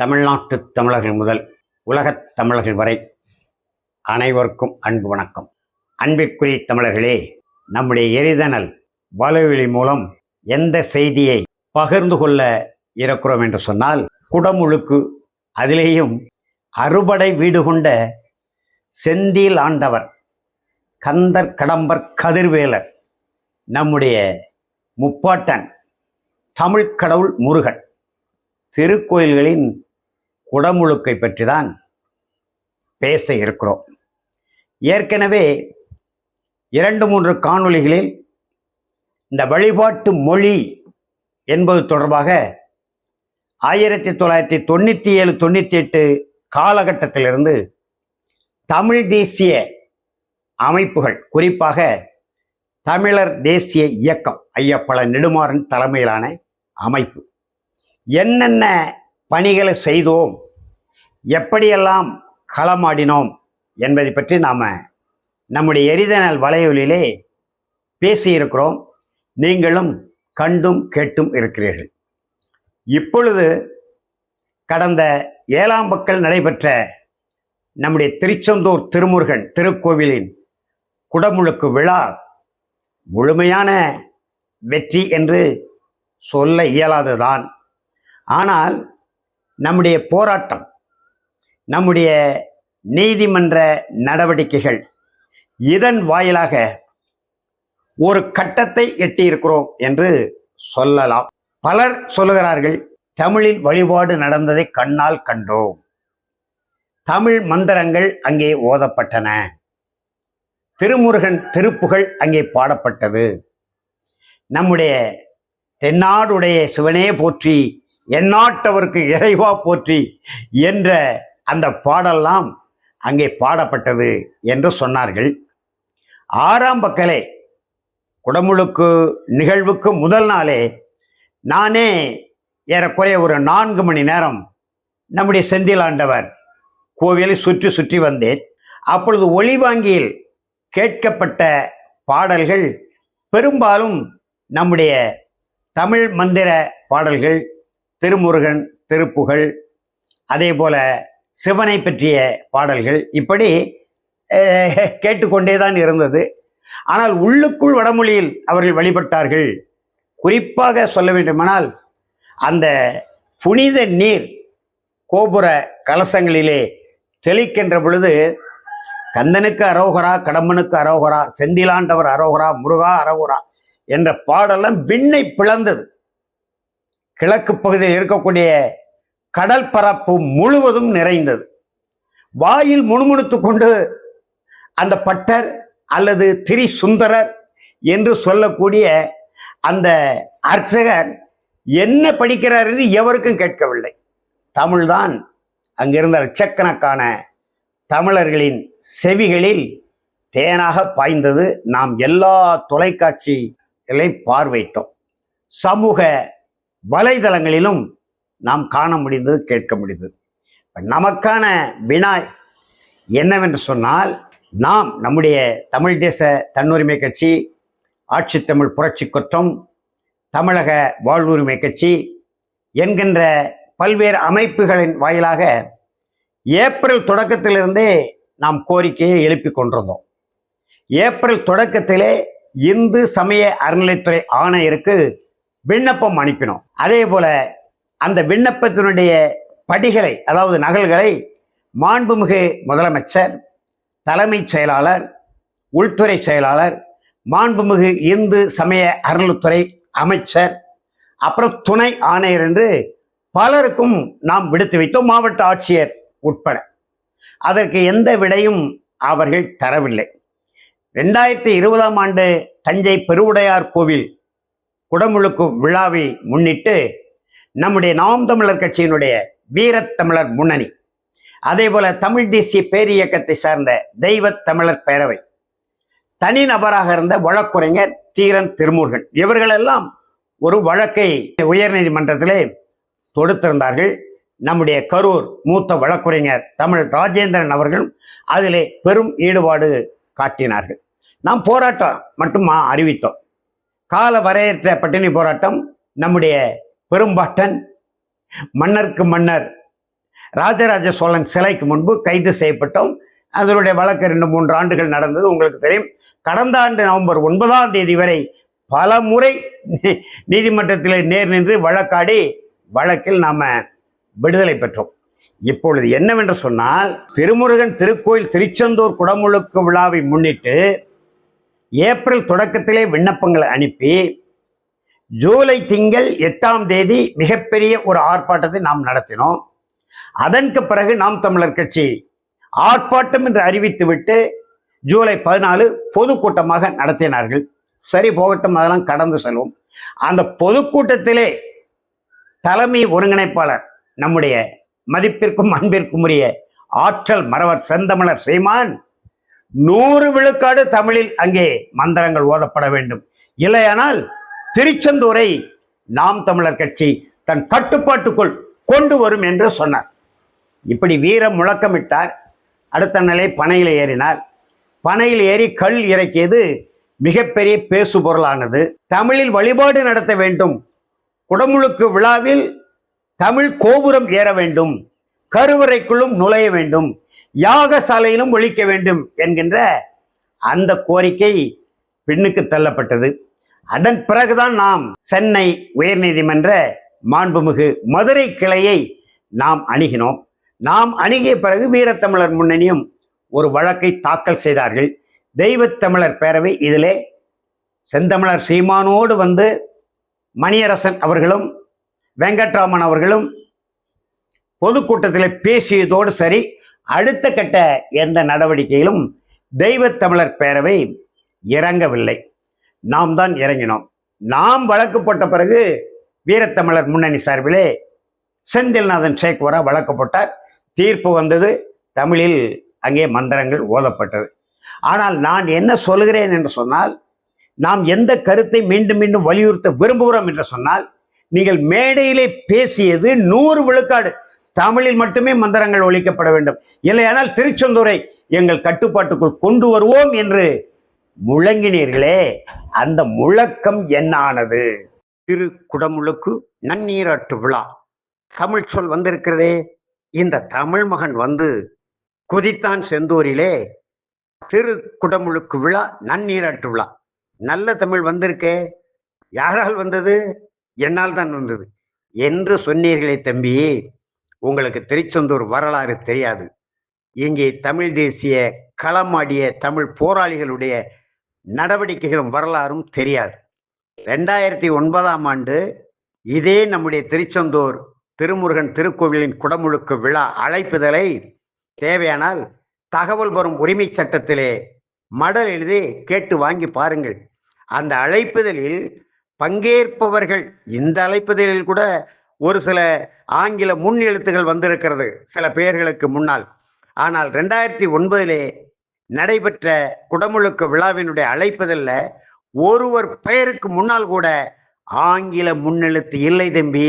தமிழ்நாட்டு தமிழர்கள் முதல் உலகத் தமிழர்கள் வரை அனைவருக்கும் அன்பு வணக்கம். அன்பிற்குரிய தமிழர்களே நம்முடைய எரிதனல் வலுவெளி மூலம் எந்த செய்தியை பகிர்ந்து கொள்ள இருக்கிறோம் என்று சொன்னால் குடமுழுக்கு அதிலேயும் அறுபடை வீடு கொண்ட செந்தில் ஆண்டவர் கந்தர் கடம்பர் கதிர்வேலர் நம்முடைய முப்பாட்டன் தமிழ் கடவுள் முருகன் திருக்கோயில்களின் குடமுழுக்கை பற்றி தான் பேச இருக்கிறோம். ஏற்கனவே இரண்டு மூன்று காணொளிகளில் இந்த வழிபாட்டு மொழி என்பது தொடர்பாக ஆயிரத்தி தொள்ளாயிரத்தி தொண்ணூற்றி ஏழு தொண்ணூற்றி எட்டு காலகட்டத்திலிருந்து தமிழ் தேசிய அமைப்புகள் குறிப்பாக தமிழர் தேசிய இயக்கம் ஐயப்பள நெடுமாறன் தலைமையிலான அமைப்பு. என்னென்ன பணிகளை செய்தோம்? எப்படியெல்லாம் களமாடினோம் என்பதை பற்றி நாம் நம்முடைய எரிதனல் வலையொலியிலே பேசியிருக்கிறோம். நீங்களும் கண்டும் கேட்டும் இருக்கிறீர்கள். இப்பொழுது கடந்த ஏழாம் பக்கல் நடைபெற்ற நம்முடைய திருச்செந்தூர் திருமுருகன் திருக்கோவிலின் குடமுழுக்கு விழா முழுமையான வெற்றி என்று சொல்ல இயலாதுதான் ஆனால் நம்முடைய போராட்டம் நம்முடைய நீதிமன்ற நடவடிக்கைகள் இதன் வாயிலாக ஒரு கட்டத்தை எட்டியிருக்கிறோம் என்று சொல்லலாம். பலர் சொல்லுகிறார்கள் தமிழில் வழிபாடு நடந்ததை கண்ணால் கண்டோம். தமிழ் மந்திரங்கள் அங்கே ஓதப்பட்டன. திருமுருகன் திருப்புகள் அங்கே பாடப்பட்டது. நம்முடைய தென்னாடுடைய சிவனே போற்றி எந்நாட்டவருக்கு இறைவா போற்றி என்ற அந்த பாடல்லாம் அங்கே பாடப்பட்டது என்று சொன்னார்கள். ஆறாம் பக்கலே குடமுழுக்கு நிகழ்வுக்கு முதல் நாளே நானே ஏறக்குறைய ஒரு நான்கு மணி நேரம் நம்முடைய செந்திலாண்டவர் கோவிலை சுற்றி சுற்றி வந்தேன். அப்பொழுது ஒளிவாங்கியில் கேட்கப்பட்ட பாடல்கள் பெரும்பாலும் நம்முடைய தமிழ் மந்திர பாடல்கள் திருமுருகன் திருப்புகழ் அதே போல சிவனை பற்றிய பாடல்கள். இப்படி கேட்டுக்கொண்டே தான் இருந்தது. ஆனால் உள்ளுக்குள் வடமொழியில் அவர்கள் வழிபட்டார்கள். குறிப்பாக சொல்ல வேண்டுமானால் அந்த புனித நீர் கோபுர கலசங்களிலே தெளிக்கின்ற பொழுது கந்தனுக்கு அரோகரா கடம்பனுக்கு அரோகரா செந்திலாண்டவர் அரோகரா முருகா அரோகரா என்ற பாடலாம் விண்ணை பிளந்தது. கிழக்கு பகுதியில் இருக்கக்கூடிய கடல் பரப்பு முழுவதும் நிறைந்தது. வாயில் முணுமுணுத்து கொண்டு அந்த பட்டர் அல்லது திரி சுந்தரர் என்று சொல்லக்கூடிய அந்த அர்ச்சகர் என்ன படிக்கிறார் என்று எவருக்கும் கேட்கவில்லை. தமிழ்தான் அங்கிருந்த லட்சக்கணக்கான தமிழர்களின் செவிகளில் தேனாக பாய்ந்தது. நாம் எல்லா தொலைக்காட்சிகளை பார்வையிட்டோம். சமூக வலைதளங்களிலும் நாம் காண முடிந்தது கேட்க முடிந்தது. நமக்கான வினா என்னவென்று சொன்னால் நாம் நம்முடைய தமிழ் தேச தன்னுரிமை கட்சி ஆட்சித்தமிழ் புரட்சி குற்றம் தமிழக வாழ்வுரிமை கட்சி என்கின்ற பல்வேறு அமைப்புகளின் வாயிலாக ஏப்ரல் தொடக்கத்திலிருந்தே நாம் கோரிக்கையை எழுப்பி கொண்டிருந்தோம். ஏப்ரல் தொடக்கத்திலே இந்து சமய அறநிலைத்துறை ஆணையருக்கு விண்ணப்பம் அனுப்பினோம். அதே போல அந்த விண்ணப்பத்தினுடைய படிகளை அதாவது நகல்களை மாண்புமிகு முதலமைச்சர் தலைமைச் செயலாளர் உள்துறை செயலாளர் மாண்புமிகு இந்து சமய அறநிலைத்துறை அமைச்சர் அப்புறம் துணை ஆணையர் என்று பலருக்கும் நாம் விடுத்து வைத்தோம் மாவட்ட ஆட்சியர் உட்பட. அதற்கு எந்த விடையும் அவர்கள் தரவில்லை. ரெண்டாயிரத்தி இருபதாம் ஆண்டு தஞ்சை பெருவுடையார் கோவில் குடமுழுக்கு விழாவை முன்னிட்டு நம்முடைய நாம் தமிழர் கட்சியினுடைய வீரத்தமிழர் முன்னணி. அதே போல தமிழ் தேசிய பேரியக்கத்தை சார்ந்த தெய்வத் தமிழர் பேரவை. தனிநபராக இருந்த வழக்குரைஞர் தீரன் திருமூர்கன் இவர்களெல்லாம் ஒரு வழக்கை உயர்நீதிமன்றத்திலே தொடுத்திருந்தார்கள். நம்முடைய கரூர் மூத்த வழக்குரைஞர் தமிழ் ராஜேந்திரன் அவர்களும் அதிலே பெரும் ஈடுபாடு காட்டினார்கள். நாம் போராட்டம் மட்டும் அறிவித்தோம். கால வரையற்ற பட்டினி போராட்டம் நம்முடைய பெரும்பாட்டன் மன்னருக்கு மன்னர் ராஜராஜ சோழன் சிலைக்கு முன்பு கைது செய்யப்பட்டோம். அதனுடைய வழக்கு ரெண்டு மூன்று ஆண்டுகள் நடந்தது உங்களுக்கு தெரியும். கடந்த ஆண்டு நவம்பர் ஒன்பதாம் தேதி வரை பல முறை நீ- நீதிமன்றத்தில் நேர் நின்று வழக்காடி வழக்கில் நாம் விடுதலை பெற்றோம். இப்பொழுது என்னவென்று சொன்னால் திருமுருகன் திருக்கோயில் திருச்செந்தூர் குடமுழுக்கு விழாவை முன்னிட்டு ஏப்ரல் தொடக்கத்திலே விண்ணப்பங்களை அனுப்பி ஜூலை திங்கள் எட்டாம் தேதி மிகப்பெரிய ஒரு ஆர்ப்பாட்டத்தை நாம் நடத்தினோம். அதற்கு பிறகு நாம் தமிழர் கட்சி ஆர்ப்பாட்டம் என்று அறிவித்துவிட்டு ஜூலை பதினாலு பொதுக்கூட்டமாக நடத்தினார்கள். சரி போகட்டும் அதெல்லாம் கடந்து செல்வோம். அந்த பொதுக்கூட்டத்திலே தலைமை ஒருங்கிணைப்பாளர் நம்முடைய மதிப்பிற்கும் அன்பிற்கும் உரிய ஆற்றல் மறவர் செந்தமிழர் சீமான் நூறு விழுக்காடு தமிழில் அங்கே மந்திரங்கள் ஓதப்பட வேண்டும். இல்லையானால் திருச்செந்தூரை நாம் தமிழர் கட்சி தன் கட்டுப்பாட்டுக்குள் கொண்டு வரும் என்று சொன்னார். இப்படி வீர முழக்கமிட்டார் அடுத்த நிலை பனையில் ஏறினார். பனையில் ஏறி கல் இறக்கியது மிகப்பெரிய பேசு பொருளானது தமிழில் வழிபாடு நடத்த வேண்டும். குடமுழுக்கு விழாவில் தமிழ் கோபுரம் ஏற வேண்டும். கருவறைக்குள்ளும் நுழைய வேண்டும். யாகசாலையிலும் ஒழிக்க வேண்டும் என்கின்ற அந்த கோரிக்கை பின்னுக்கு தள்ளப்பட்டது. அதன் பிறகுதான் நாம் சென்னை உயர்நீதிமன்ற மாண்புமிகு மதுரை கிளையை நாம் அணுகினோம். நாம் அணுகிய பிறகு வீரத்தமிழர் முன்னணியும் ஒரு வழக்கை தாக்கல் செய்தார்கள். தெய்வத்தமிழர் பேரவை இதிலே செந்தமிழர் சீமானோடு வந்து மணியரசன் அவர்களும் வெங்கட்ராமன் அவர்களும் பொதுக்கூட்டத்தில் பேசியதோடு சரி அடுத்த கட்ட எந்த நடவடிக்கையிலும் தெய்வத்தமிழர் பேரவை இறங்கவில்லை. நாம் தான் இறங்கினோம். நாம் வழக்கு போட்ட பிறகு வீரத்தமிழர் முன்னணி சார்பிலே செந்தில்நாதன் சேக்வரா வழக்கப்பட்டார் தீர்ப்பு வந்தது தமிழில் அங்கே மந்திரங்கள் ஓதப்பட்டது. ஆனால் நான் என்ன சொல்கிறேன் என்று சொன்னால் நாம் எந்த கருத்தை மீண்டும் மீண்டும் வலியுறுத்த விரும்புகிறோம் என்று சொன்னால் நீங்கள் மேடையிலே பேசியது நூறு விழுக்காடு. தமிழில் மட்டுமே மந்திரங்கள் ஒழிக்கப்பட வேண்டும். இல்லையானால் திருச்செந்தூரை எங்கள் கட்டுப்பாட்டுக்குள் கொண்டு வருவோம் என்று முழங்கினீர்களே அந்த முழக்கம் என்னானது? திரு குடமுழுக்கு நன்னீராட்டு விழா. தமிழ் சொல் வந்திருக்கிறதே. இந்த தமிழ் மகன் வந்து குதித்தான் செந்தூரிலே திரு குடமுழுக்கு விழா நன்னீராட்டு விழா. நல்ல தமிழ் வந்திருக்கே. யாரால் வந்தது? என்னால் தான் வந்தது. என்று சொன்னீர்களே தம்பி. உங்களுக்கு திருச்செந்தூர் வரலாறு தெரியாது. இங்கே தமிழ் தேசிய களமாடிய தமிழ் போராளிகளுடைய நடவடிக்கைகளும் வரலாறும் தெரியாது. ரெண்டாயிரத்தி ஒன்பதாம் ஆண்டு இதே நம்முடைய திருச்செந்தூர் திருமுருகன் திருக்கோவிலின் குடமுழுக்கு விழா அழைப்புதலை தேவையானால் தகவல் வரும் உரிமை சட்டத்திலே மடல் எழுதி கேட்டு வாங்கி பாருங்கள். அந்த அழைப்புதலில் பங்கேற்பவர்கள் இந்த அழைப்புதலில் கூட ஒரு சில ஆங்கில முன் எழுத்துகள் வந்திருக்கிறது சில பெயர்களுக்கு முன்னால். ஆனால் ரெண்டாயிரத்தி ஒன்பதிலே நடைபெற்ற குடமுழுக்கு விழாவினுடைய அழைப்பதில் ஒருவர் பெயருக்கு முன்னால் கூட ஆங்கில முன்னெழுத்து இல்லை தம்பி.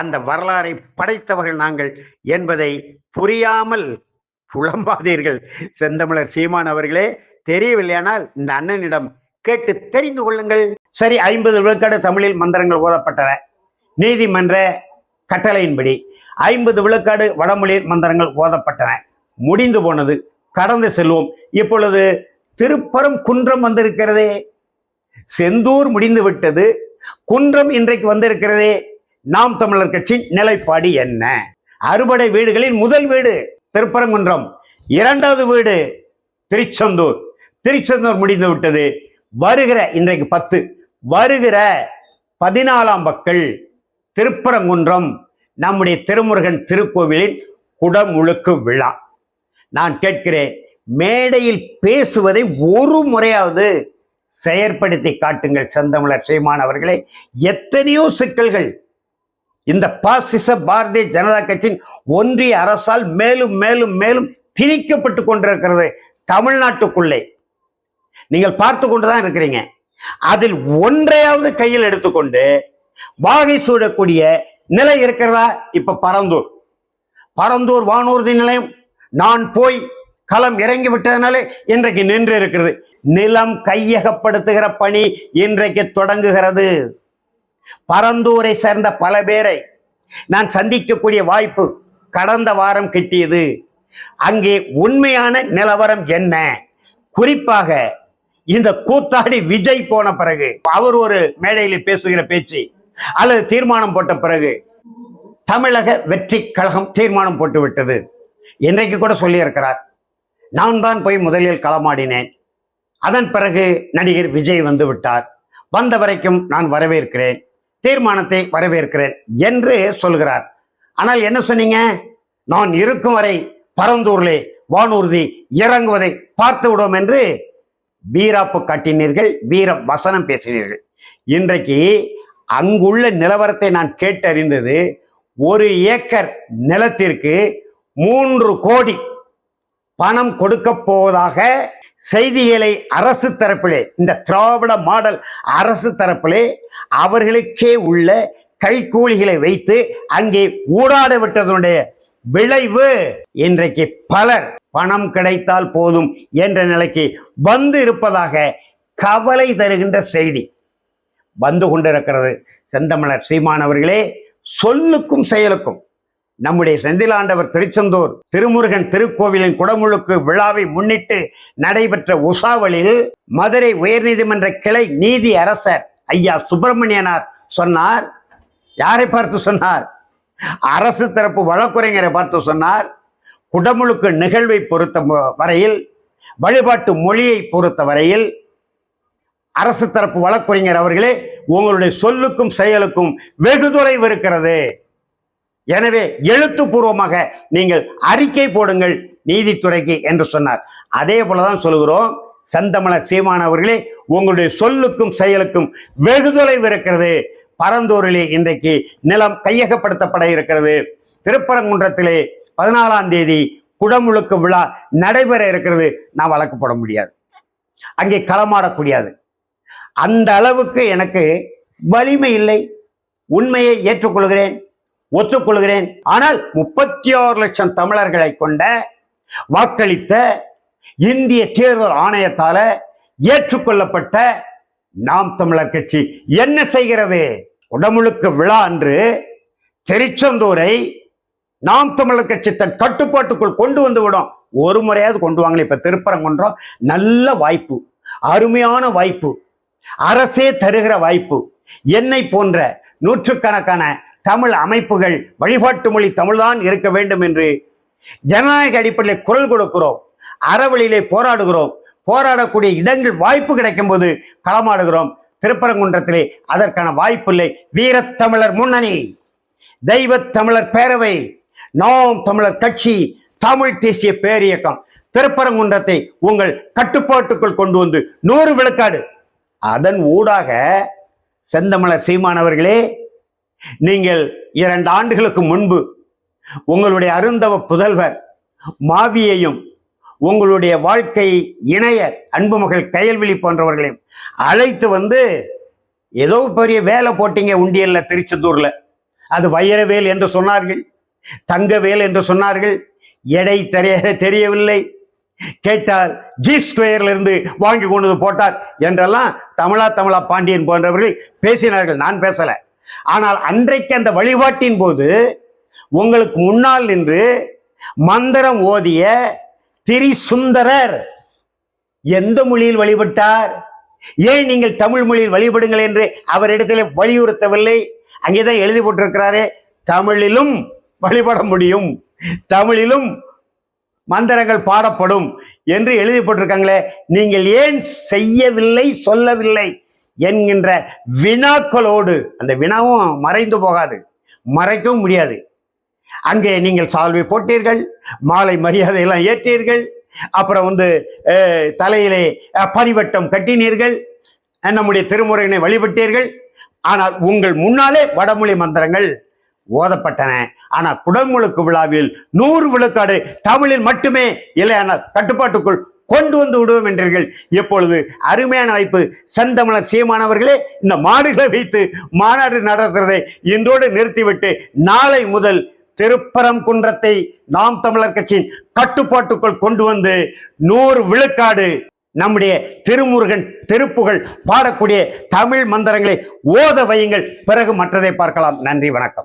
அந்த வரலாறை படைத்தவர்கள் நாங்கள் என்பதை புரியாமல் புலம்பாதீர்கள். செந்தமிழர் சீமான் அவர்களே தெரியவில்லையானால் இந்த அண்ணனிடம் கேட்டு தெரிந்து கொள்ளுங்கள். சரி ஐம்பது விழுக்காடு தமிழில் மந்திரங்கள் ஓதப்பட்டன. நீதிமன்ற கட்டளையின்படி ஐம்பது விழுக்காடு வடமொழியில் மந்திரங்கள் ஓதப்பட்டன. முடிந்து போனது கடந்து செல்வோம். இப்பொழுது திருப்பரம் குன்றம் வந்திருக்கிறதே. செந்தூர் முடிந்து விட்டது. குன்றம் இன்றைக்கு வந்திருக்கிறதே. நாம் தமிழர் கட்சி நிலைப்பாடு என்ன? அறுபடை வீடுகளில் முதல் வீடு திருப்பரங்குன்றம். இரண்டாவது வீடு திருச்செந்தூர். திருச்செந்தூர் முடிந்து விட்டது. வருகிற இன்றைக்கு பத்து. வருகிற பதினாலாம் பக்கள் திருப்பரங்குன்றம் நம்முடைய திருமுருகன் திருக்கோவிலின் குடமுழுக்கு விழா. நான் கேட்கிறேன் மேடையில் பேசுவதை ஒரு முறையாவது செயற்படுத்தி காட்டுங்கள் செந்தமிழர் சீமான் அவர்களே. எத்தனையோ சிக்கல்கள் இந்த பாசிச பாரதிய ஜனதா கட்சியின் ஒன்றிய அரசால் மேலும் மேலும் மேலும் திணிக்கப்பட்டு கொண்டிருக்கிறது தமிழ்நாட்டுக்குள்ளே. நீங்கள் பார்த்து கொண்டுதான் இருக்கிறீங்க. அதில் ஒன்றையாவது கையில் எடுத்துக்கொண்டு வாகை சூடக்கூடிய நிலை இருக்கிறதா? இப்ப பரந்தூர். பரந்தூர் வானூர்தி நிலையம். நான் போய் களம் இறங்கி விட்டதுனாலே இன்றைக்கு நின்று இருக்கிறது நிலம் கையகப்படுத்துகிற பணி இன்றைக்கு தொடங்குகிறது. பரந்தூரை சேர்ந்த பல பேரை நான் சந்திக்கக்கூடிய வாய்ப்பு கடந்த வாரம் கிட்டியது. அங்கே உண்மையான நிலவரம் என்ன? குறிப்பாக இந்த கூத்தாடி விஜய் போன பிறகு அவர் ஒரு மேடையில் பேசுகிற பேச்சு அல்லது தீர்மானம் போட்ட பிறகு தமிழக வெற்றி கழகம் தீர்மானம் போட்டு விட்டது இன்றைக்கு கூட சொல்லியிருக்கிறார். நான் தான் போய் முதலில் களமாடினேன். அதன் பிறகு நடிகர் விஜய் வந்து விட்டார். வந்த வரைக்கும் நான் வரவேற்கிறேன். தீர்மானத்தை வரவேற்கிறேன் என்று சொல்கிறார். ஆனால் என்ன சொன்னீங்க? நான் இருக்கும் வரை பரந்தூர்லே வானூர்தி இறங்குவதை பார்த்து விடுவோம் என்று வீராப்பு காட்டினீர்கள் வீர வசனம் பேசினீர்கள். இன்றைக்கு அங்குள்ள நிலவரத்தை நான் கேட்டறிந்தது ஒரு ஏக்கர் நிலத்திற்கு மூன்று கோடி பணம் கொடுக்க போவதாக செய்திகளை அரசு தரப்பிலே இந்த திராவிட மாடல் அரசு தரப்பிலே அவர்களுக்கே உள்ள கைக்கூலிகளை வைத்து அங்கே ஊடாட விட்டதனுடைய விளைவு. இன்றைக்கு பலர் பணம் கிடைத்தால் போதும் என்ற நிலைக்கு வந்து இருப்பதாக கவலை தருகின்ற செய்தி வந்து கொண்டிருக்கிறது. செந்தமலர் சீமானவர்களே சொல்லுக்கும் செயலுக்கும் நம்முடைய செந்திலாண்டவர் திருச்செந்தூர் திருமுருகன் திருக்கோவிலின் குடமுழுக்கு விழாவை முன்னிட்டு நடைபெற்ற உசாவலில் மதுரை உயர்நீதிமன்ற கிளை நீதி அரசர் ஐயா சுப்பிரமணியனார் சொன்னார். யாரை பார்த்து சொன்னார்? அரசு தரப்பு வழக்குரைஞரை பார்த்து சொன்னார். குடமுழுக்கு நிகழ்வை பொறுத்த வரையில் வழிபாட்டு மொழியை பொறுத்த வரையில் அரசு தரப்பு வழக்குரைஞர் அவர்களே உங்களுடைய சொல்லுக்கும் செயலுக்கும் வெகு தொலைவு இருக்கிறது. எனவே எழுத்துப்பூர்வமாக நீங்கள் அறிக்கை போடுங்கள் நீதித்துறைக்கு என்று சொன்னார். அதே போலதான் சொல்கிறோம் செந்தமிழர் சீமான் அவர்களே உங்களுடைய சொல்லுக்கும் செயலுக்கும் வெகு தொலைவு இருக்கிறது. பரந்தூரிலே இன்றைக்கு நிலம் கையகப்படுத்தப்பட இருக்கிறது. திருப்பரங்குன்றத்திலே பதினாலாம் தேதி குடமுழுக்கு விழா நடைபெற இருக்கிறது. நான் வழக்கு போட முடியாது. அங்கே களமாடக்கூடியாது. அந்த அளவுக்கு எனக்கு வலிமை இல்லை. உண்மையை ஏற்றுக்கொள்கிறேன். ஒத்துக்கொள்கிறேன். ஆனால் முப்பத்தி ஆறு லட்சம் தமிழர்களை கொண்ட வாக்களித்த இந்திய தேர்தல் ஆணையத்தால ஏற்றுக்கொள்ளப்பட்ட நாம் தமிழர் கட்சி என்ன செய்கிறது? உடமுழுக்கு விழா அன்று திருச்செந்தூரை நாம் தமிழர் கட்சி தன் கட்டுப்பாட்டுக்குள் கொண்டு வந்து விடும். ஒரு முறையாவது கொண்டு வாங்கல இப்ப திருப்பரங்குன்றம் நல்ல வாய்ப்பு அருமையான வாய்ப்பு அரசே தருகிற வாய்ப்பு. என்னை போன்ற நூற்றுக்கணக்கான தமிழ் அமைப்புகள் வழிபாட்டு மொழி தமிழ்தான் இருக்க வேண்டும் என்று ஜனநாயக அடிப்படையில் குரல் கொடுக்கிறோம். அறவழியிலே போராடுகிறோம். போராடக்கூடிய இடங்கள் வாய்ப்பு கிடைக்கும் போது களமாடுகிறோம். திருப்பரங்குன்றத்திலே அதற்கான வாய்ப்பில்லை. வீரத்தமிழர் முன்னணி தெய்வத் தமிழர் பேரவை நாம் தமிழர் கட்சி தமிழ் தேசிய பேரியக்கம். திருப்பரங்குன்றத்தை உங்கள் கட்டுப்பாட்டுக்குள் கொண்டு வந்து நூறு விழுக்காடு. அதன் ஊடாக செந்தமிழர் சீமானவர்களே நீங்கள் இரண்டு ஆண்டுகளுக்கு முன்பு உங்களுடைய அருந்தவ புதல்வர் மாவியையும் உங்களுடைய வாழ்க்கை இணைய அன்பு மகள் கயல்விழி போன்றவர்களையும் அழைத்து வந்து ஏதோ பெரிய வேலை போட்டீங்க உண்டியல்ல திருச்செந்தூர்ல. அது வைரவேல் என்று சொன்னார்கள் தங்கவேல் என்று சொன்னார்கள். எடை தெரிய தெரியவில்லை. கேட்டால் ஜி ஸ்கொயர்ல இருந்து வாங்கி கொண்டு வந்து போட்டார் என்றெல்லாம் தமிழா தமிழா பாண்டியன் போன்றவர்கள் பேசினார்கள். நான் பேசலை. ஆனால் அன்றைக்கு அந்த வழிபாட்டின் போது உங்களுக்கு முன்னால் நின்று மந்திரம் ஓதிய திரிசுந்தரர் எந்த மொழியில் வழிபட்டார்? ஏன் நீங்கள் தமிழ் மொழியில் வழிபடுங்கள் என்று அவரிடத்தில் வலியுறுத்தவில்லை? அங்கேதான் எழுதி போட்டிருக்கிறாரே தமிழிலும் வழிபட முடியும். தமிழிலும் மந்திரங்கள் பாடப்படும் என்று எழுதி போட்டிருக்காங்களே நீங்கள் ஏன் செய்யவில்லை சொல்லவில்லை? என்கின்ற வினாக்களோடு அந்த வினாவும் மறைந்து போகாது மறைக்கவும் முடியாது. அங்கே நீங்கள் சால்வை போட்டீர்கள் மாலை மரியாதையெல்லாம் ஏற்றீர்கள் அப்புறம் வந்து தலையிலே பரிவட்டம் கட்டினீர்கள் நம்முடைய திருமுறையினை வழிபட்டீர்கள். ஆனால் உங்கள் முன்னாலே வடமொழி மந்திரங்கள் ஓதப்பட்டன. ஆனால் குடமுழுக்கு விழாவில் நூறு விழுக்காடு தமிழில் மட்டுமே இல்லையானால் கட்டுப்பாட்டுக்குள் கொண்டு வந்து விடுவோம் என்றீர்கள். இப்பொழுது அருமையான வாய்ப்பு செந்தமிழர் சீமானவர்களே இந்த மாடுகளை வைத்து மாநாடு நடத்துறதை இன்றோடு நிறுத்திவிட்டு நாளை முதல் திருப்பரங்குன்றத்தை நாம் தமிழர் கட்சியின் கட்டுப்பாட்டுக்குள் கொண்டு வந்து நூறு விழுக்காடு நம்முடைய திருமுருகன் திருப்புகள் பாடக்கூடிய தமிழ் மந்திரங்களை ஓத வையுங்கள். பிறகு மற்றதை பார்க்கலாம். நன்றி வணக்கம்.